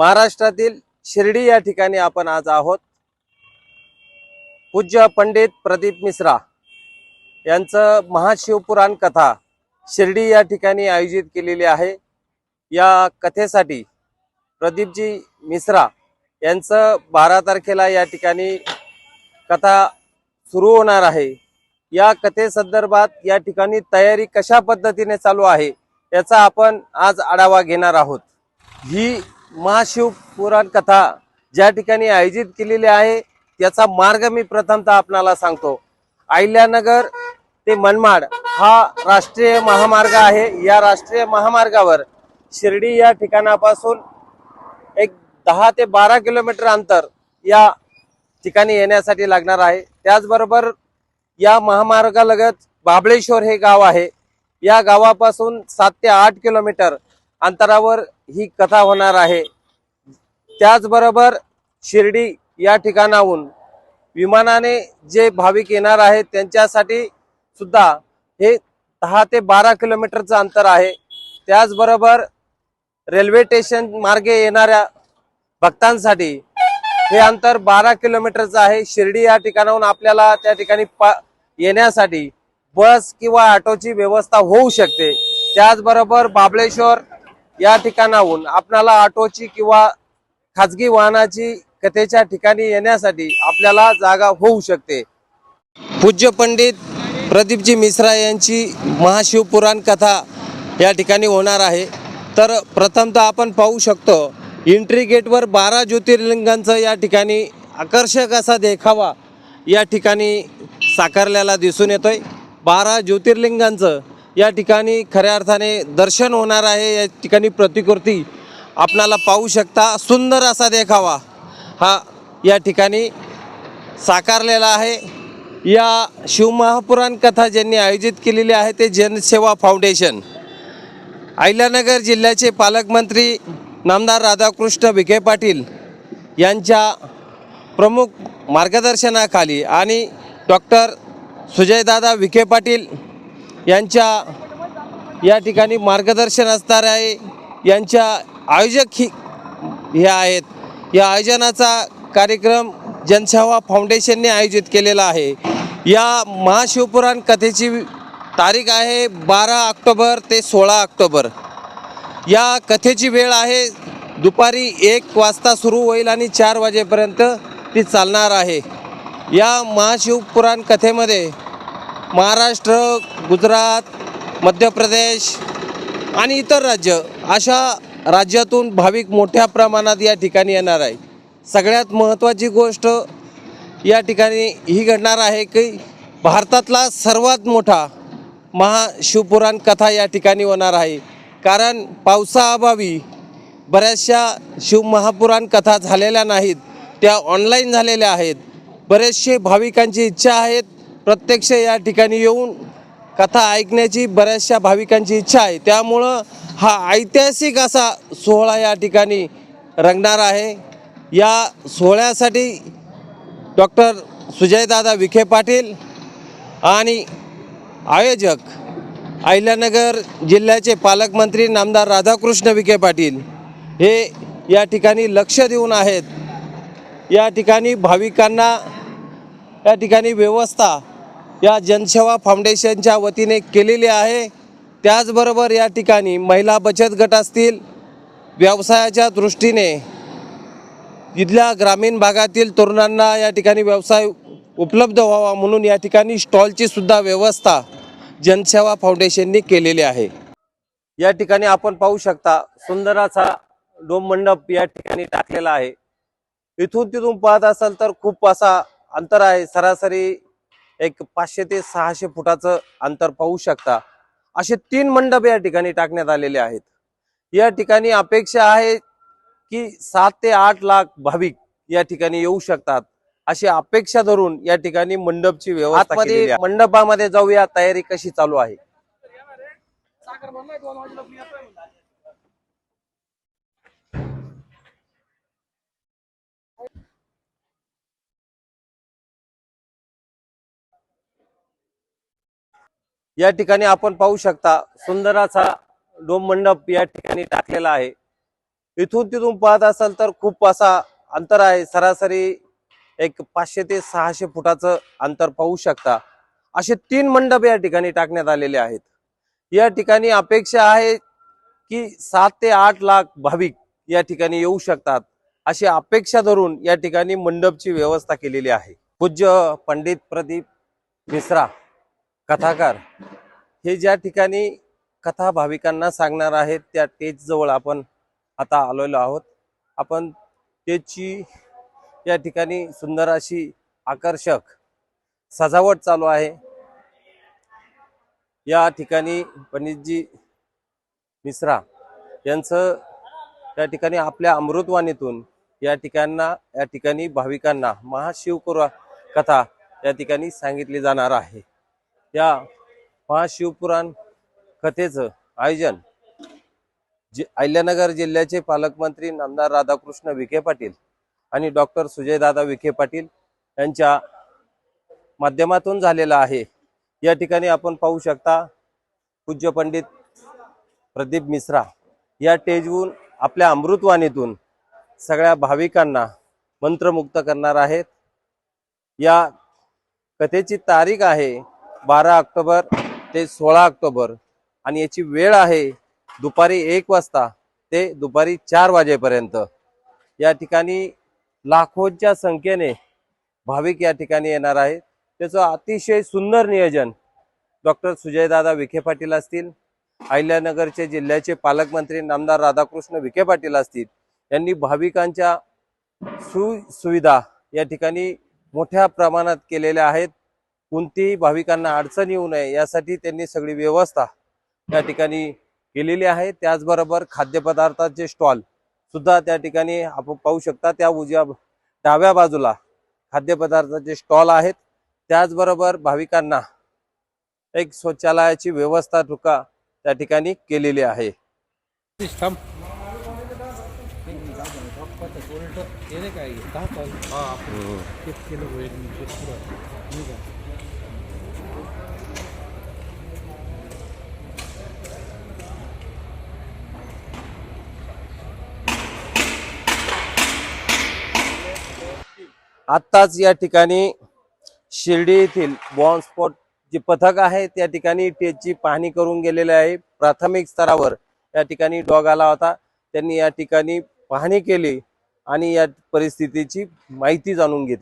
महाराष्ट्रातील शिर्डी या ठिकाणी आपण आज आहोत. पूज्य पंडित प्रदीप मिश्रा यांचं महाशिवपुराण कथा शिर्डी या ठिकाणी आयोजित केलेली आहे. या कथेसाठी प्रदीपजी मिश्रा यांचं बारा तारखेला या ठिकाणी कथा सुरू होणार आहे. या कथेसंदर्भात या ठिकाणी तयारी कशा पद्धतीने चालू आहे याचा आपण आज आढावा घेणार आहोत. ही महाशिवपुराण कथा ज्या ठिकाणी आयोजित केलेली आहे त्याचा मार्ग मी प्रथमतः आपणाला सांगतो. अहिल्यानगर ते मनमाड हा राष्ट्रीय महामार्ग आहे. या राष्ट्रीय महामार्गावर शिर्डी या ठिकाणापासून एक दहा ते बारा किलोमीटर अंतर या ठिकाणी येण्यासाठी लागणार आहे. त्याचबरोबर या महामार्गालगत बाबळेश्वर हे गाव आहे. या गावापासून सात ते आठ किलोमीटर अंतरावर ही कथा होणार आहे. त्याचबरोबर शिर्डी या ठिकाणाहून विमानाने जे भाविक येणार आहेत त्यांच्यासाठी सुद्धा हे दहा ते बारा किलोमीटरचं अंतर आहे. त्याचबरोबर रेल्वे स्टेशन मार्गे येणाऱ्या भक्तांसाठी हे अंतर बारा किलोमीटरचं आहे. शिर्डी या ठिकाणाहून आपल्याला त्या ठिकाणी पा येण्यासाठी बस किंवा ऑटोची व्यवस्था होऊ शकते. त्याचबरोबर बाबळेश्वर या ठिकाणाहून आपल्याला ऑटोची किंवा खाजगी वाहनाची कथेच्या ठिकाणी येण्यासाठी आपल्याला जागा होऊ शकते. पूज्य पंडित प्रदीपजी मिश्रा यांची महाशिवपुराण कथा या ठिकाणी होणार आहे. तर प्रथमतः आपण पाहू शकतो एंट्री गेटवर बारा ज्योतिर्लिंगांचं या ठिकाणी आकर्षक असा देखावा या ठिकाणी साकारलेला दिसून येतोय. बारा ज्योतिर्लिंगांचं या ठिकाणी खऱ्या अर्थाने दर्शन होणार आहे. या ठिकाणी प्रतिकृती आपणाला पाहू शकता. सुंदर असा देखावा हा या ठिकाणी साकारलेला आहे. या शिवमहापुराण कथा ज्यांनी आयोजित केलेली आहे ते जनसेवा फाउंडेशन. अहिल्यानगर जिल्ह्याचे पालकमंत्री नामदार राधाकृष्ण विखे पाटील यांच्या प्रमुख मार्गदर्शनाखाली आणि डॉक्टर सुजयदादा विखे पाटील यांच्या या ठिकाणी मार्गदर्शन असणार आहे यांच्या आयोजक ही हे आहेत. या आयोजनाचा कार्यक्रम जनसेवा फाउंडेशनने आयोजित केलेला आहे. या महाशिवपुराण कथेची तारीख आहे बारा ऑक्टोबर ते सोळा ऑक्टोबर. या कथेची वेळ आहे दुपारी एक वाजता सुरू होईल आणि चार वाजेपर्यंत ती चालणार आहे. या महाशिवपुराण कथेमध्ये महाराष्ट्र गुजरात मध्य प्रदेश आणि इतर राज्य अशा राज्यातून भाविक मोठ्या प्रमाणात या ठिकाणी येणार आहे सगळ्यात महत्त्वाची गोष्ट या ठिकाणी ही घडणार आहे की भारतातला सर्वात मोठा महाशिवपुराण कथा या ठिकाणी होणार आहे. कारण पावसाअभावी बऱ्याचशा शिवमहापुराण कथा झालेल्या नाहीत त्या ऑनलाईन झालेल्या आहेत. बरेचसे भाविकांची इच्छा आहेत प्रत्यक्ष या ठिकाणी येऊन कथा ऐकण्याची बऱ्याचशा भाविकांची इच्छा आहे. त्यामुळं हा ऐतिहासिक असा सोहळा या ठिकाणी रंगणार आहे. या सोहळ्यासाठी डॉक्टर सुजयदादा विखे पाटील आणि आयोजक अहिल्यानगर जिल्ह्याचे पालकमंत्री नामदार राधाकृष्ण विखे पाटील हे या ठिकाणी लक्ष देऊन आहेत. या ठिकाणी भाविकांना या ठिकाणी व्यवस्था या जनसेवा फाउंडेशनच्या वतीने केलेली आहे. त्याचबरोबर या ठिकाणी महिला बचत गट असतील व्यवसायाच्या दृष्टीने इथल्या ग्रामीण भागातील तरुणांना या ठिकाणी व्यवसाय उपलब्ध व्हावा म्हणून या ठिकाणी स्टॉलची सुद्धा व्यवस्था जनसेवा फाउंडेशनने केलेली आहे. या ठिकाणी आपण पाहू शकता सुंदराचा डोम मंडप या ठिकाणी टाकलेला आहे. इथून तिथून पाहत असाल तर खूप असा अंतर आहे. सरासरी एक पाचशे ते सहाशे फुटाचं अंतर पाहू शकता. असे तीन मंडप या ठिकाणी टाकण्यात आलेले आहेत. या ठिकाणी अपेक्षा आहे की सात ते आठ लाख भाविक या ठिकाणी येऊ शकतात. अशी अपेक्षा धरून या ठिकाणी मंडपची व्यवस्था मंडपामध्ये जाऊया. तयारी कशी चालू आहे? या ठिकाणी आपण पाहू शकता सुंदर असा डोम मंडप या ठिकाणी टाकलेला आहे. इथून तिथून पाहत असाल तर खूप असा अंतर आहे. सरासरी एक पाचशे ते सहाशे फुटाचं अंतर पाहू शकता. असे तीन मंडप या ठिकाणी टाकण्यात आलेले आहेत. या ठिकाणी अपेक्षा आहे की सात ते आठ लाख भाविक या ठिकाणी येऊ शकतात. अशी अपेक्षा धरून या ठिकाणी मंडपची व्यवस्था केलेली आहे. पूज्य पंडित प्रदीप मिश्रा. कथाकार. हे ज्या ठिकाणी कथा भाविकांना सांगणार आहेत त्या टेजजवळ आपण आता आलेलो आहोत. आपण टेजची या ठिकाणी सुंदर अशी आकर्षक सजावट चालू आहे. या ठिकाणी पंडितजी मिश्रा यांचं त्या ठिकाणी आपल्या अमृतवाणीतून या ठिकाणा या ठिकाणी भाविकांना महाशिवकुरा कथा या ठिकाणी सांगितली जाणार आहे. या महाशिवपुराण कथेचं आयोजन जे अहिल्यानगर जिल्ह्याचे पालकमंत्री नामदार राधाकृष्ण विखे पाटील आणि डॉक्टर सुजयदादा विखे पाटील यांच्या माध्यमातून झालेला आहे. या ठिकाणी आपण पाहू शकता पूज्य पंडित प्रदीप मिश्रा या टेजवून आपल्या अमृतवाणीतून सगळ्या भाविकांना मंत्रमुक्त करणार आहेत. या कथेची तारीख आहे बारा ऑक्टोबर ते सोळा ऑक्टोबर. आणि याची वेळ आहे दुपारी एक वाजता ते दुपारी चार वाजेपर्यंत. या ठिकाणी लाखोच्या संख्येने भाविक या ठिकाणी येणार आहेत. त्याचं अतिशय सुंदर नियोजन डॉक्टर सुजयदादा विखे पाटील असतील अहिल्यानगरचे जिल्ह्याचे पालकमंत्री नामदार राधाकृष्ण विखे पाटील असतील यांनी भाविकांच्या सुसुविधा या ठिकाणी मोठ्या प्रमाणात केलेल्या आहेत. कोणतीही भाविकांना अडचण येऊ नये यासाठी त्यांनी सगळी व्यवस्था त्या ठिकाणी केलेली आहे. त्याचबरोबर खाद्यपदार्थाचे स्टॉल सुद्धा त्या ठिकाणी आपण पाहू शकता. त्या उजव्या डाव्या बाजूला खाद्यपदार्थाचे स्टॉल आहेत. त्याचबरोबर भाविकांना एक शौचालयाची व्यवस्था ठुका त्या ठिकाणी केलेली आहे. थांब आत्ताच या ठिकाणी शिर्डी येथील बॉम्बस्फोट जे पथक आहे त्या ठिकाणी त्याची पाहणी करून गेलेले आहे. प्राथमिक स्तरावर या ठिकाणी डॉग आला होता. त्यांनी या ठिकाणी पाहणी केली आणि या परिस्थितीची माहिती जाणून घेतली.